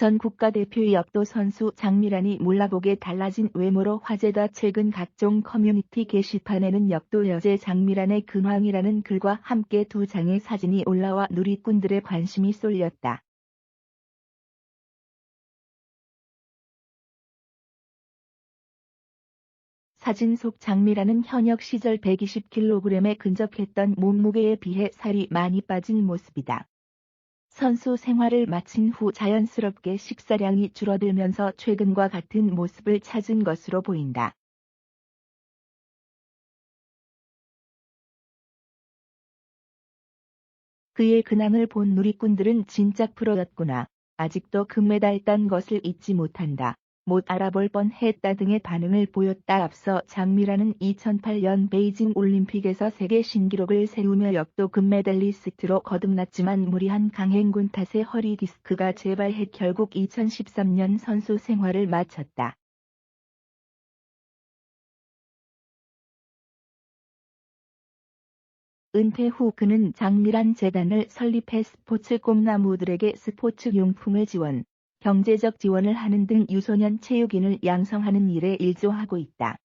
전 국가대표의 역도 선수 장미란이 몰라보게 달라진 외모로 화제다. 최근 각종 커뮤니티 게시판에는 역도 여제 장미란의 근황이라는 글과 함께 두 장의 사진이 올라와 누리꾼들의 관심이 쏠렸다. 사진 속 장미란은 현역 시절 120kg에 근접했던 몸무게에 비해 살이 많이 빠진 모습이다. 선수 생활을 마친 후 자연스럽게 식사량이 줄어들면서 최근과 같은 모습을 찾은 것으로 보인다. 그의 근황을 본 누리꾼들은 진짜 프로였구나. 아직도 금메달 딴 것을 잊지 못한다. 못 알아볼 뻔했다 등의 반응을 보였다. 앞서 장미라는 2008년 베이징 올림픽에서 세계 신기록을 세우며 역도 금메달리스트로 거듭났지만 무리한 강행군 탓에 허리 디스크가 재발해 결국 2013년 선수 생활을 마쳤다. 은퇴 후 그는 장미란 재단을 설립해 스포츠 꿈나무들에게 스포츠 용품을 지원, 경제적 지원을 하는 등 유소년 체육인을 양성하는 일에 일조하고 있다.